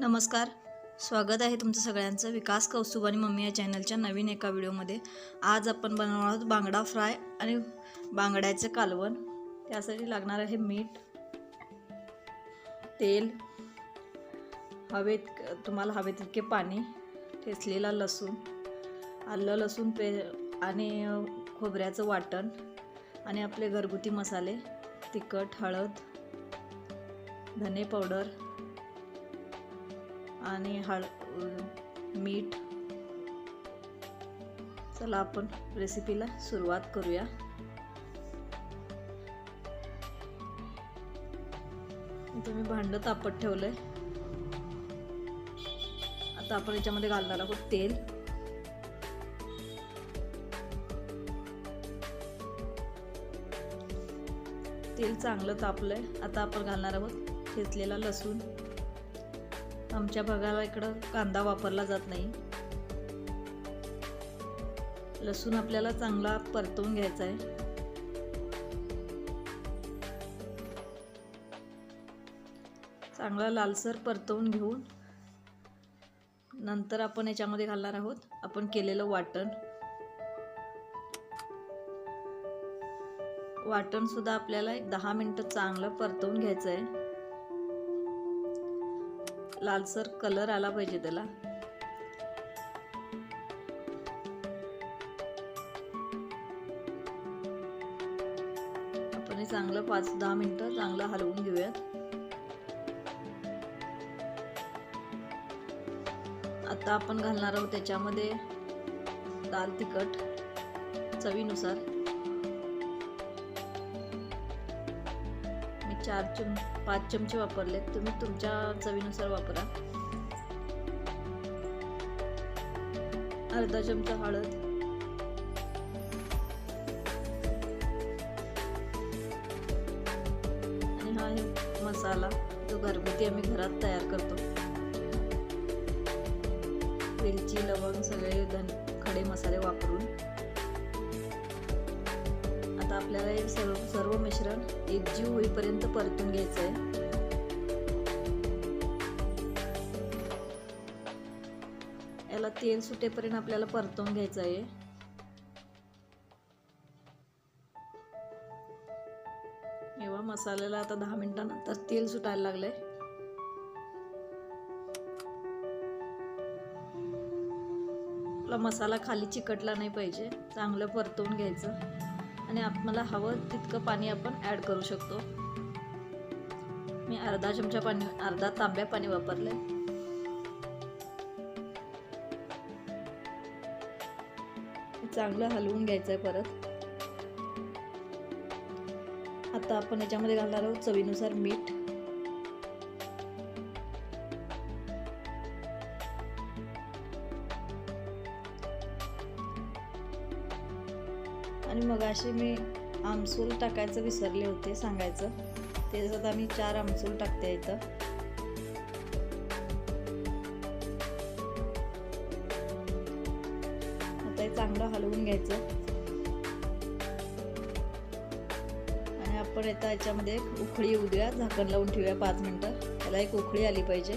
नमस्कार. स्वागत आहे तुमचं सगळ्यांचं विकास कौस्तुभ आणि मम्मी या चॅनलच्या नवीन एका व्हिडिओमध्ये. आज आपण बनवणार आहोत बांगडा फ्राय आणि बांगड्याचं कालवण. त्यासाठी लागणार आहे मीठ तेल हवेत तुम्हाला हवे तितके पाणी ठेचलेला लसूण आलं लसूण पे आणि खोबऱ्याचं वाटण आणि आपले घरगुती मसाले तिखट हळद धने पावडर आणि हळ मीठ. चला आपण रेसिपीला सुरुवात करूया. तुम्ही मी भांडं तापत ठेवलंय. आता आपण याच्यामध्ये घालणार आहोत तेल. तेल चांगलं तापलंय. आता आपण घालणार आहोत ठेचलेला लसूण. आमच्या भागाला इकडं कांदा वापरला जात नाही. लसूण आपल्याला चांगला परतवून घ्यायचा आहे. चांगला लालसर परतवून घेऊन नंतर आपण याच्यामध्ये घालणार आहोत. आपण केलेलं वाटण. वाटण सुद्धा आपल्याला एक दहा मिनटं चांगलं परतवून घ्यायचं आहे. लालसर कलर आला पाहिजे त्याला. आपण हे चांगलं पाच दहा मिनिटं चांगलं हलवून घेऊयात. आता आपण घालणार आहोत त्याच्यामध्ये दाल तिखट चवीनुसार. चार चम पाच चमचे वापरले तुम्ही तुमच्या चवीनुसार वापरा. अर्धा चमचा हळद. आणि हा मसाला जो घरगुती आम्ही घरात तयार करतो. वेलची लवंग सगळे धन खडे मसाले वापरून. आता आपल्याला हे सर्व सर्व मिश्रण एकजीव होईपर्यंत परतून घ्यायचं आहे याला तेल सुटेपर्यंत आपल्याला परतवून घ्यायचं आहे एव्हा मसाल्याला आता दहा मिनिटानंतर तेल सुटायला लागलंय. आपला मसाला खाली चिकटला नाही पाहिजे चांगलं परतवून घ्यायचं. आणि आपल्याला हवं तितकं पाणी आपण ॲड करू शकतो. मी अर्धा चमचा पाणी अर्धा तांब्या पाणी वापरले चांगलं हलवून घ्यायचं आहे परत. आता आपण याच्यामध्ये घालणार आहोत चवीनुसार मीठ. आणि मग अशी मी आमसूल टाकायचं विसरले होते सांगायचं. त्याच्यात आम्ही चार आमसूल टाकते इथं. आता हे चांगलं हलवून घ्यायचं. आणि आपण आता याच्यामध्ये उखळी उकळी येऊ द्या झाकण लावून ठेवूया पाच मिनटं. त्याला एक उकळी आली पाहिजे.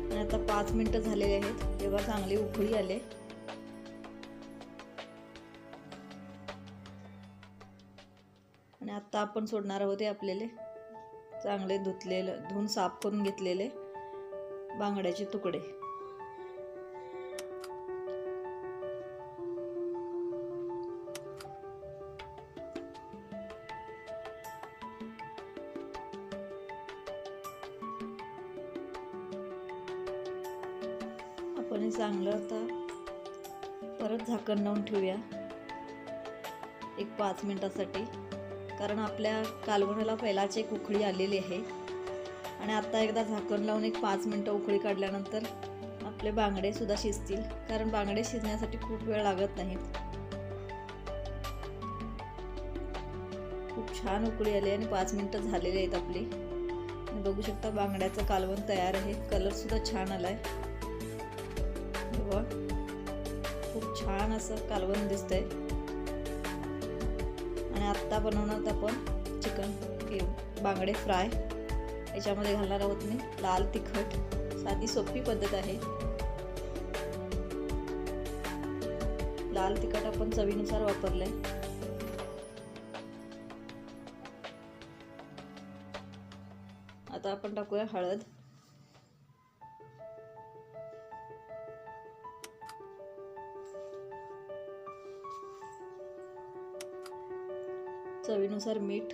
आणि आता पाच मिनटं झालेले आहेत. तेव्हा चांगली उकळी आले आणि आत्ता आपण सोडणार आहोत हे आपल्याले. चांगले धुतलेलं धुवून साफ करून घेतलेले बांगड्याचे तुकडे. आपण हे चांगलं आता परत झाकण लावून ठेवूया. एक पाच मिनिटासाठी. कारण आपल्या कालवणाला पहिलाच एक उकळी आलेली आहे. आणि आत्ता एकदा झाकण लावून एक पाच मिनटं उकळी काढल्यानंतर आपले बांगडेसुद्धा शिजतील. कारण बांगडे शिजण्यासाठी खूप वेळ लागत नाहीत खूप छान उकळी आली आणि पाच मिनटं झालेली आहेत आपली. बघू शकता बांगड्याचं कालवण तयार आहे. कलरसुद्धा छान आलाय. बघा. खूप छान असं कालवण दिसतंय. आणि आत्ता बनवणार आपण चिकन हे बांगडे फ्राय. याच्यामध्ये घालणार आहोत मी लाल तिखट. साधी सोपी पद्धत आहे. लाल तिखट आपण चवीनुसार वापरलंय. आता आपण टाकूया हळद. चवीनुसार मीठ.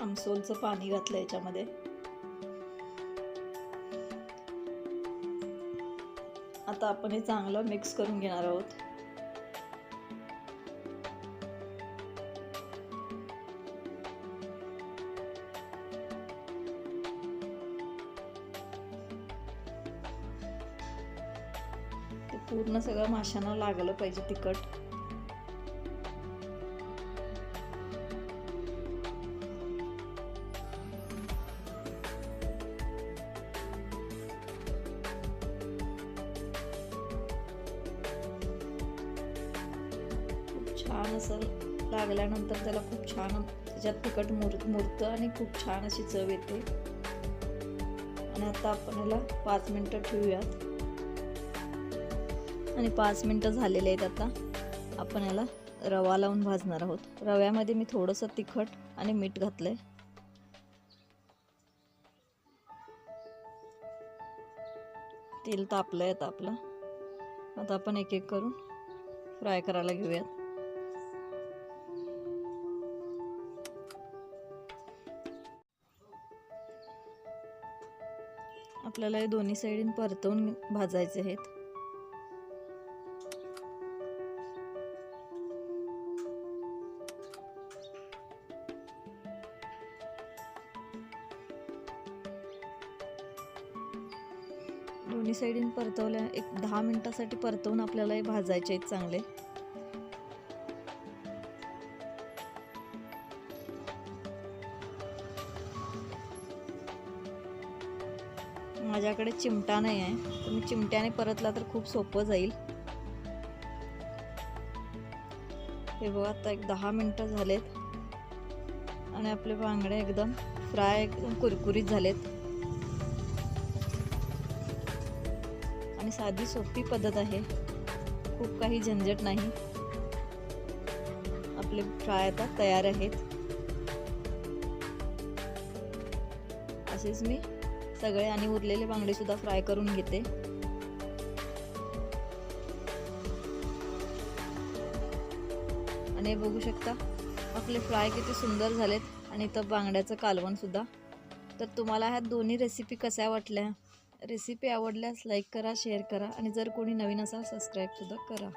आमसोलचं पाणी घातलं याच्यामध्ये. आता आपण हे चांगलं मिक्स करून घेणार आहोत. पूर्ण सगळं माशांना लागलं पाहिजे तिखट. खूप छान असं लागल्यानंतर त्याला खूप छान त्याच्यात तिखट मुर मुरतं आणि खूप छान अशी चव येते. आणि आता आपण याला पाच मिनटं ठेवूयात. आणि पाच मिनटं झालेले आहेत आता. आपण याला रवा लावून भाजणार आहोत. रव्यामध्ये मी थोडंसं तिखट आणि मीठ घातलं आहे तेल तापलं आहे आता आपलं. आता आपण एक एक करून फ्राय करायला घेऊयात. आपल्याला हे दोन्ही साईडीन परतवून भाजायचे आहेत. दोन्ही साईडीन परतवल्या एक दहा मिनिटासाठी परतवून आपल्याला हे भाजायचे आहेत चांगले. माझ्याकडे चिमटा नाही आहे. तुम्ही चिमट्याने परतला तर खूप सोपं जाईल. हे बघा आता एक दहा मिनटं झालेत. आणि आपले बांगडे एकदम फ्राय एकदम कुरकुरीत झालेत. साधी सोपी पद्धत आहे. खूप काही झंझट नाही. आपले फ्राय आता तयार आहेत. असेच मी सगळे आणि उरलेले बांगडे सुद्धा फ्राय करून घेते. आणि बघू शकता आपले फ्राय किती सुंदर झालेत आणि इथं बांगड्याचं कालवण सुद्धा. तर तुम्हाला ह्या दोन्ही रेसिपी कशा वाटल्या? रेसिपी आवडल्यास लाईक करा शेअर करा आणि जर कोणी नवीन असाल सबस्क्राईबसुद्धा करा.